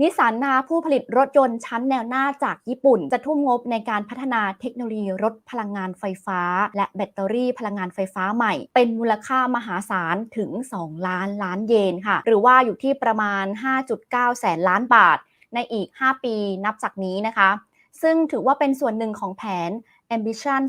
นิสันนะคะผู้ผลิตรถยนต์ชั้นแนวหน้าจากญี่ปุ่น จะทุ่มงบในการพัฒนาเทคโนโลยีรถพลังงานไฟฟ้า และแบตเตอรี่พลังงานไฟฟ้าใหม่ เป็นมูลค่ามหาศาลถึง 2 ล้านล้านเยนค่ะ หรือว่าอยู่ที่ประมาณ 5.9 แสนล้านบาท ในอีก 5 ปีนับจากนี้นะคะ ซึ่งถือว่าเป็นส่วนหนึ่งของแผน Ambition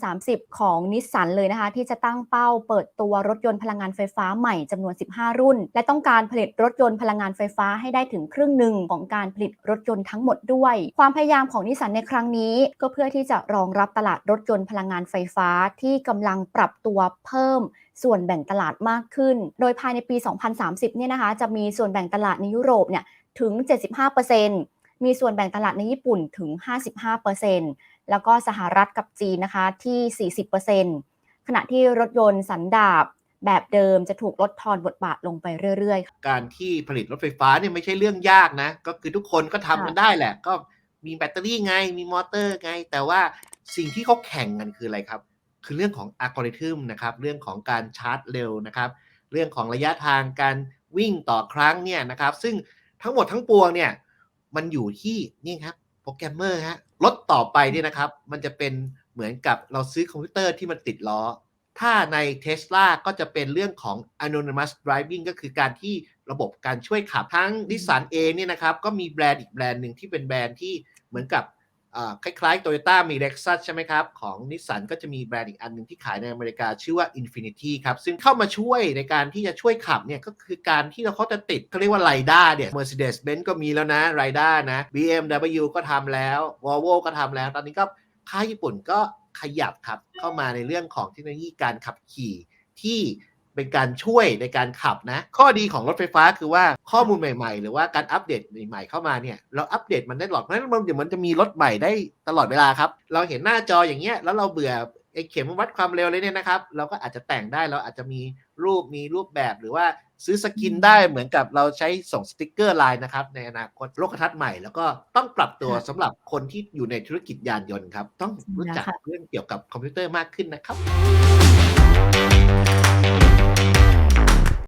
2030 ของนิสสันเลยนะคะ ที่จะตั้งเป้าเปิดตัวรถยนต์พลังงานไฟฟ้าใหม่จำนวน 15 รุ่น และต้องการผลิตรถยนต์พลังงานไฟฟ้าให้ได้ถึงครึ่งหนึ่งของการผลิตรถยนต์ทั้งหมดด้วย ความพยายามของนิสสันในครั้งนี้ ก็เพื่อที่จะรองรับตลาดรถยนต์พลังงานไฟฟ้าที่กำลังปรับตัวเพิ่มส่วนแบ่งตลาดมากขึ้น โดยภายในปี 2030 เนี่ยนะคะ จะมีส่วนแบ่งตลาดในยุโรปเนี่ยถึง 75%มีส่วนแบ่งตลาดในญี่ปุ่นถึง 55% แล้วก็สหรัฐกับจีนนะคะที่ 40%ขณะที่รถยนต์สันดาปแบบเดิมจะถูกลดทอนบทบาทลงไปเรื่อยๆ การที่ผลิตรถไฟฟ้าเนี่ยไม่ใช่เรื่องยากนะ ก็คือทุกคนก็ทำกันได้แหละ ก็มีแบตเตอรี่ไง มีมอเตอร์ไง แต่ว่าสิ่งที่เขาแข่งกันคืออะไรครับ คือเรื่องของอัลกอริทึมนะครับ เรื่องของการชาร์จเร็วนะครับ เรื่องของระยะทางการวิ่งต่อครั้งเนี่ยนะครับ ซึ่งทั้งหมดทั้งปวงเนี่ย มันอยู่ที่นี่ครับโป รแกรมเมอร์ฮะรถต่อไปเนี่ยนะครับ มันจะเป็นเหมือนกับเราซื้อคอมพิวเตอร์ที่มันติดล้อ ถ้าใน Tesla ก็จะเป็นเรื่องของ anonymous driving ก็คือการที่ระบบการช่วยขับทั้งนิสสันเองเนี่ยนะครับ ก็มีแบรนด์อีกแบรนด์หนึ่งที่เป็นแบรนด์ที่เหมือนกับ คล้ายๆ Toyota มี Lexus ใช่ไหมครับ ของนิสสันก็จะมีแบรนด์อีกอันหนึ่งที่ขายในอเมริกาชื่อว่า Infinity ครับ ซึ่งเข้ามาช่วยในการที่จะช่วยขับเนี่ยก็คือการที่เราเขาจะติดเขาเรียกว่า LiDAR เนี่ย Mercedes-Benz ก็มีแล้วนะ LiDAR นะ BMW ก็ทำแล้ว Volvo ก็ทำแล้ว ตอนนี้ก็ค่ายญี่ปุ่นก็ขยับครับเข้ามาในเรื่องของเทคโนโลยีการขับขี่ที่ เป็นการช่วยในการขับนะ ข้อดีของรถไฟฟ้าคือว่าข้อมูลใหม่ๆ หรือว่าการอัปเดตใหม่ๆเข้ามาเนี่ยเราอัปเดตมันได้ตลอดเพราะฉะนั้นมันเดี๋ยวมันจะมีรถใหม่ได้ตลอดเวลาครับ เราเห็นหน้าจออย่างเงี้ยแล้วเราเบื่อไอ้เข็มวัดความเร็วเลยเนี่ยนะครับ เราก็อาจจะแต่งได้เราอาจจะมีรูปมีรูปแบบหรือว่าซื้อสกินได้เหมือนกับเราใช้ส่งสติกเกอร์ไลน์นะครับ ในอนาคตโลกทัศน์ใหม่แล้วก็ต้องปรับตัวค่ะสำหรับคนที่อยู่ในธุรกิจยานยนต์ครับ ต้องรู้จักเรื่องเกี่ยวกับคอมพิวเตอร์มากขึ้นนะครับ